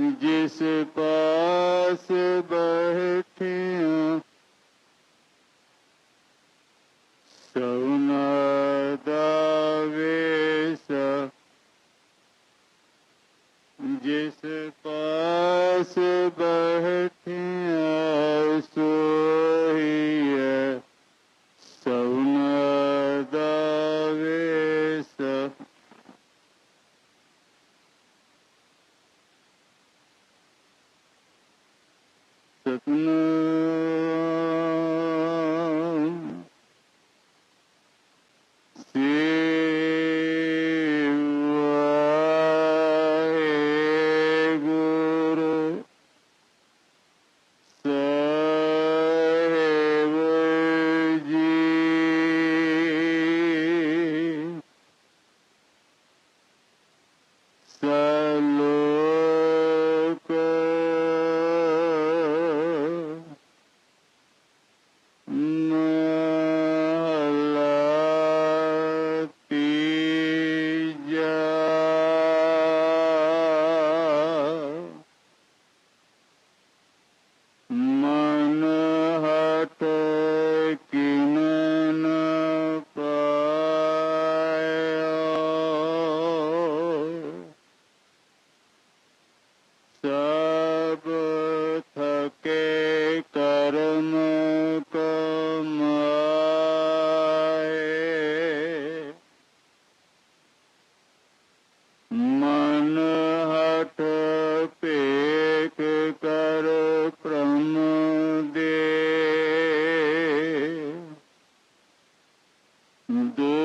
जिस पास बैठी ਦੁਖ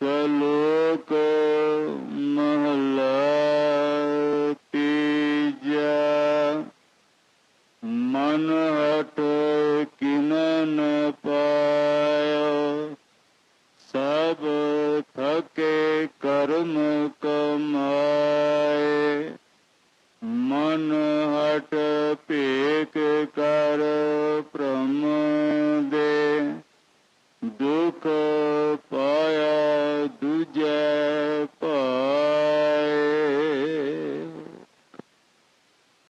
ਸਲੋਕ ਮਹਲਾ ਤੀਜਾ, ਮਨ ਹਟ ਕਿਨ ਨ ਪਾਇਓ ਸਭ ਥਕੇ ਕਰਮ ਕਮਾਏ। ਮਨ ਹਟ ਭੇਕ ਕਰ ਪ੍ਰਮ ਦੇ, ਦੁਖ